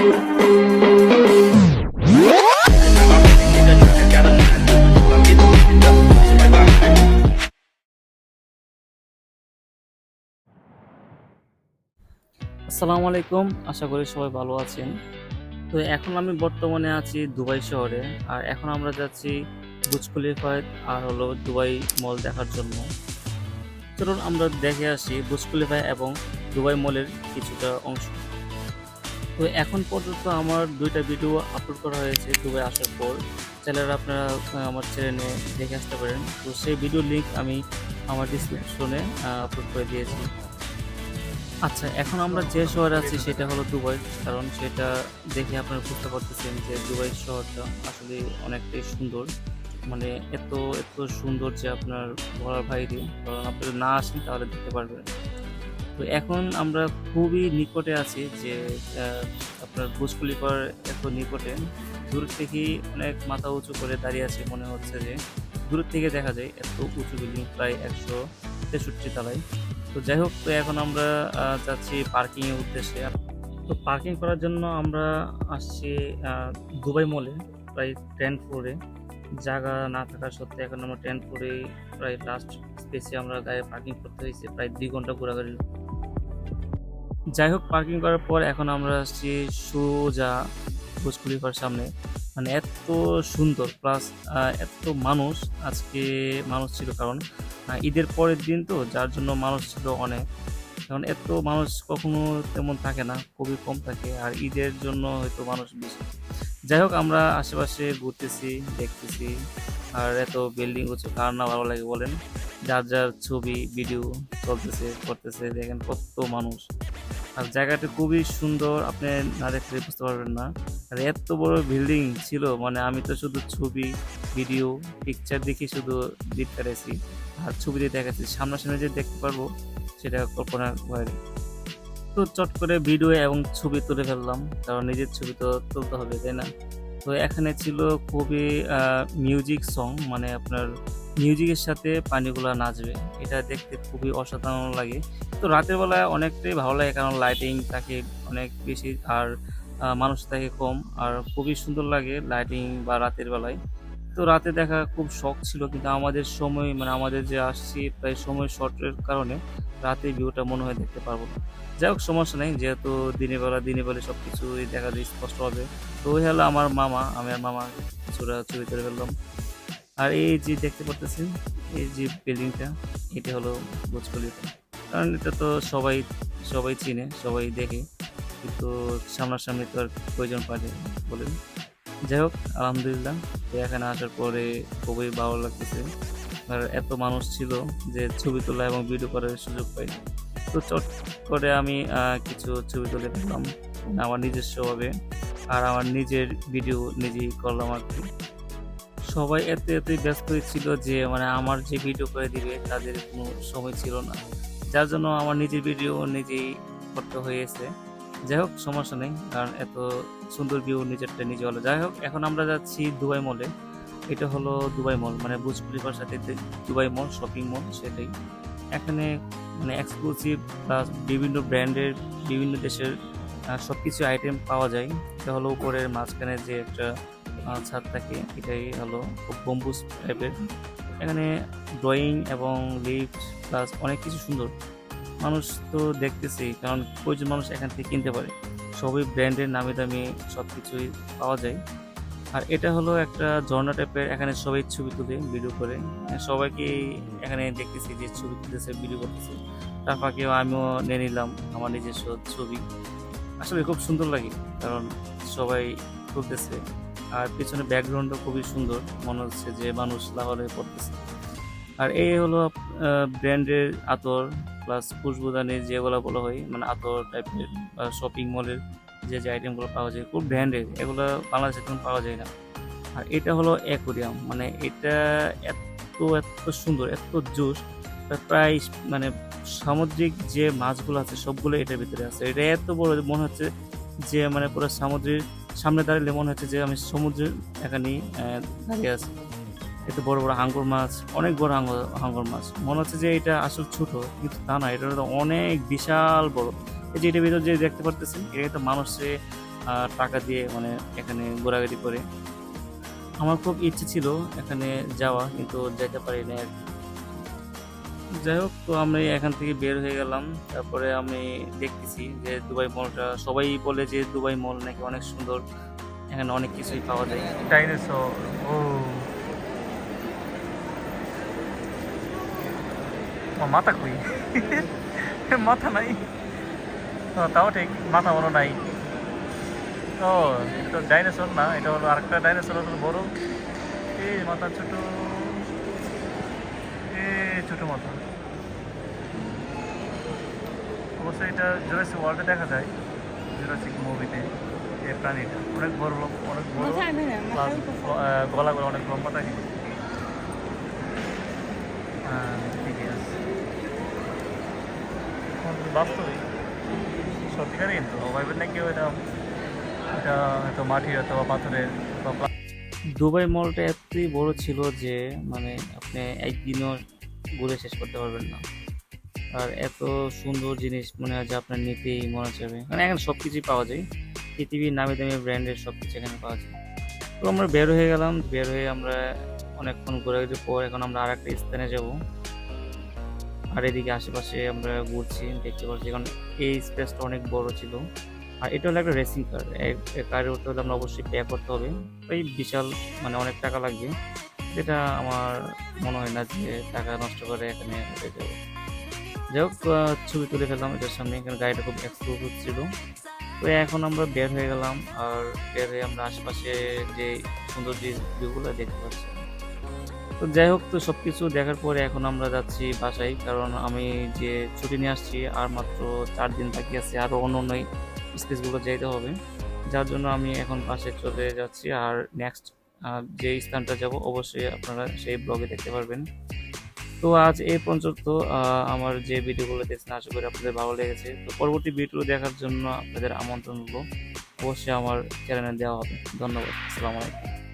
আসসালামু আলাইকুম, আশা করি সবাই ভালো আছেন। তো এখন আমি বর্তমানে আছি দুবাই শহরে, আর এখন আমরা যাচ্ছি বুজ খলিফায়, আর হলো দুবাই মল দেখার জন্য। চলুন আমরা দেখে আসি বুজ এবং দুবাই মলের কিছুটা অংশ। তো এখন পর্যন্ত আমার দুইটা ভিডিও আপলোড করা হয়েছে দুবাই আসার পর। চ্যানেল আপনারা আমার চ্যানেলে দেখে আসতে পারেন। তো সেই ভিডিও লিংক আমি আমার ডিসক্রিপশনে আপলোড করে দিয়েছি। আচ্ছা এখন আমরা যে শহরে আছি সেটা হলো দুবাই। কারণ সেটা দেখে আপনারা বুঝতে পারতেছেন যে দুবাই শহরটা আসলে অনেকটাই সুন্দর। মানে এত এত সুন্দর যে আপনার বলার বাইরে। কারণ আপনি যদি না আসেন তাহলে দেখতে পারবেন তো এখন আমরা খুবই নিকটে আছি যে আপনার বুজ খলিফার এত নিকটে। দূর থেকেই অনেক মাথা উঁচু করে দাঁড়িয়ে আছে মনে হচ্ছে যে, দূর থেকে দেখা যায় এত উঁচু বিল্ডিং প্রায় একশো তেষট্টি তলায়। তো যাই হোক, তো এখন আমরা যাচ্ছি পার্কিং এর উদ্দেশ্যে। তো পার্কিং করার জন্য আমরা আসছি দুবাই মলে প্রায় টেন ফ্লোরে জায়গা না থাকা সত্ত্বে এখন আমরা টেন ফ্লোরে প্রায় লাস্ট স্পেসে আমরা গায়ে পার্কিং করতে হয়েছে, প্রায় দুই ঘণ্টা ঘোরাঘুরি যাই হোক পার্কিং করার পর এখন আমরা আসছি সোজা খলিফার সামনে। মানে এত সুন্দর প্লাস এত মানুষ, আজকে মানুষ ছিল কারণ ঈদের পরের দিন তো, যার জন্য মানুষ ছিল অনেক। কারণ এত মানুষ কখনো তেমন থাকে না, খুবই কম থাকে, আর ঈদের জন্য হয়তো মানুষ বেশি। যাই হোক আমরা আশেপাশে ঘুরতেছি, দেখতেছি, আর এত বিল্ডিং হচ্ছে, কার না ভালো লাগে বলেন? যার যার ছবি ভিডিও চলতেছে, করতেছে, দেখেন কত মানুষ। আর জায়গাটা খুবই সুন্দর, আপনি না দেখলে বুঝতে পারবেন না। আর এত বড় বিল্ডিং ছিল মানে আমি তো শুধু ছবি, ভিডিও পিকচার দেখে শুধু দেখতে আর ছবিতে দেখাচ্ছি, সামনাসামনি যে দেখতে পারব, সেটা কল্পনা বাইরে তো চট করে ভিডিও এবং ছবি তুলে ফেললাম, কারণ নিজের ছবি তো তুলতে হবে, তাই না? তো এখানে ছিল খুবই মিউজিক সং মানে আপনার মিউজিকের সাথে পানিগুলা নাচবে। এটা দেখতে খুবই অসাধারণ লাগে। তো রাতের বেলায় অনেকটাই ভালো লাগে, কারণ লাইটিং থাকে অনেক বেশি, আর মানুষ থাকে কম, আর খুবই সুন্দর লাগে লাইটিং বা রাতের বেলায়। তো রাতে দেখা খুব শখ ছিল, কিন্তু আমাদের সময় মানে আমাদের যে আসছি প্রায় সময় শর্টের কারণে রাতে ভিউটা মনে হয় দেখতে পারব না। যাই হোক, সমস্যা নেই, যেহেতু দিনের বেলা দিনের বেলা সব কিছুই দেখা যায় স্পষ্ট হবে তো ওই হলো আমার মামা, আমি আর মামা কিছুটা ছবি তুলে ফেললাম। আর এই যে দেখতে পারতেছেন, এই যে বিল্ডিংটা এটা হলো বুজ কারণ এটা তো সবাই সবাই চিনে, সবাই দেখে, কিন্তু সামনাসামনি তো আর প্রয়োজন পারে বলেন যাই হোক, আলহামদুলিল্লাহ এখানে আসার পরে খুবই ভালো লাগতেছে। আর এত মানুষ ছিল যে ছবি তোলা এবং ভিডিও করার সুযোগ পাই তো চট করে আমি কিছু ছবি তুলে ফেললাম আমার নিজস্বভাবে আর আমার নিজের ভিডিও নিজেই করলাম আর কি। সবাই এত এতই ব্যস্ত ছিল যে মানে আমার যে ভিডিও করে দিবে তাদের কোনো সময় ছিল না। যার জন্য আমার নিজের ভিডিও নিজেই করতে হয়েছে। যাই হোক সমস্যা নেই, কারণ এত সুন্দর ভিউ নিজেরটা নিজে হলো। যাই হোক এখন আমরা যাচ্ছি দুবাই মলে এটা হলো দুবাই মল মানে বুজ খলিফার সাথে দুবাই মল শপিং মল সেটাই। এখানে মানে এক্সক্লুসিভ প্লাস বিভিন্ন ব্র্যান্ডের বিভিন্ন দেশের সব কিছু আইটেম পাওয়া যায়। এটা হলো উপরের মাঝখানে যে একটা ছাদ থাকে, এটাই হলো খুব গম্বুজ টাইপের এখানে ড্রয়িং এবং লিফট প্লাস অনেক কিছু সুন্দর। মানুষ তো দেখতেছি, কারণ প্রচুর মানুষ এখান থেকে কিনতে পারে। সবই ব্র্যান্ডের নামি দামি সব কিছুই পাওয়া যায়। আর এটা হলো একটা ঝর্ণা টাইপের এখানে সবাই ছবি তুলে ভিডিও করে। সবাইকে এখানে দেখতেছি যে ছবি তুলতেছে ভিডিও করতেছে। তার ফাঁকেও আমিও নিয়ে নিলাম আমার নিজস্ব ছবি। আসলে খুব সুন্দর লাগে, কারণ সবাই তুলতেছে। আর পিছনে ব্যাকগ্রাউন্ডও খুবই সুন্দর, মনে হচ্ছে যে মানুষ লাহরে পড়তেছে। আর এই হলো ব্র্যান্ডের আতর প্লাস খুশবুদানি যেগুলো বলা হয় মানে আতর টাইপের বা শপিং মলের যে যে আইটেমগুলো পাওয়া যায়, খুব ব্র্যান্ডের এগুলো বাংলাদেশে এখন পাওয়া যায় না। আর এটা হলো অ্যাকোরিয়াম মানে এটা এত এত সুন্দর, এত জোশ প্রায় মানে সামুদ্রিক যে মাছগুলো আছে, সবগুলো এটার ভিতরে আছে। এটা এত বড় মনে হচ্ছে যে মানে পুরো সামুদ্রিক সামনে দাঁড়ালে মনে হচ্ছে যে আমি সমুদ্রের এখানেই দাঁড়িয়ে আছি। এত বড় বড় হাঙ্গর মাছ, অনেক বড় হাঙ্গর হাঙ্গর মাছ। মনে হচ্ছে যে এটা আসলে ছোট, কিন্তু তা না, এটা অনেক বিশাল বড়। এই যে এটার ভিতর যে দেখতে পারতেছেন এটা তো মানুষে টাকা দিয়ে মানে এখানে ঘোরাঘুরি করে। আমার খুব ইচ্ছে ছিল এখানে যাওয়া, কিন্তু যেতে পারি না আর যাই হোক, তো আমি এখান থেকে বের হয়ে গেলাম। তারপরে আমি দেখতেছি যে দুবাই মলটা, সবাই বলে যে দুবাই মল নাকি অনেক সুন্দর। এখানে অনেক কিছুই পাওয়া যায়। ডাইনোসর ও ও মাথা কই? মাথা নাই। তাও ঠিক মাথা বড় নাই। ও এটা তো ডাইনোসর না এটা হলো আরেকটা ডাইনোসর হলো বড়। এই মাথা ছোট। এ ছোট মাথা। অবশ্যই এটা জুরাসিক ওয়ার্ল্ডে দেখা যায়। জুরাসিক মুভিতে এই প্রাণীটা। অনেক বড় লোক অনেক বড়। মাথার গলাগুলো অনেক লম্বা থাকে। হ্যাঁ ঠিকই আছে এখন বাস্তবে সত্যিকারই কিন্তু। এটা হয়তো মাটির অথবা পাথরের বা দুবাই মলটা এতই বড় ছিল যে মানে আপনি একদিনও ঘুরে শেষ করতে পারবেন না। আর এত সুন্দর জিনিস মনে হয় যে আপনার নিতেই মনে যাবে মানে এখানে সব কিছুই পাওয়া যায়। পৃথিবীর নামি দামি ব্র্যান্ডের সব কিছু এখানে পাওয়া যায়। তো আমরা বের হয়ে গেলাম। বের হয়ে আমরা অনেকক্ষণ ঘোরাঘুরির পর এখন আমরা আর একটা স্থানে যাব। আর এদিকে আশেপাশে আমরা ঘুরছি, দেখতে পাচ্ছি কারণ এই স্পেসটা অনেক বড় ছিল। আর এটা হলো একটা রেসিং কার কারে উঠতে হলে আমরা অবশ্যই পে করতে হবে। এই বিশাল মানে অনেক টাকা লাগবে। যেটা আমার মনে হয় না যে টাকা নষ্ট করে এখানে যাই হোক ছবি তুলে ফেললাম এটার সামনে। এখানে গাড়িটা খুব এক্সক্লুসিভ ছিল। তো এখন আমরা বের হয়ে গেলাম। আর বের হয়ে আমরা আশেপাশে যে সুন্দর যে ভিউগুলো দেখতে পাচ্ছি। তো যাই হোক, তো সব কিছু দেখার পরে এখন আমরা যাচ্ছি বাসায়, কারণ আমি যে ছুটি নিয়ে আসছি, আর মাত্র চার দিন বাকি আছে আরও অন্য অন্য স্পেসগুলো যেতে হবে। যার জন্য আমি এখন পাশে চলে যাচ্ছি, আর নেক্সট যে স্থানটা যাব, অবশ্যই আপনারা সেই ব্লগে দেখতে পারবেন। তো আজ এই পর্যন্ত আমার যে ভিডিওগুলো দেখছেন, আশা করি আপনাদের ভালো লেগেছে। তো পরবর্তী ভিডিও দেখার জন্য আপনাদের আমন্ত্রণ হলো অবশ্যই আমার চ্যানেলে দেওয়া হবে। ধন্যবাদ। আসসালামু আলাইকুম।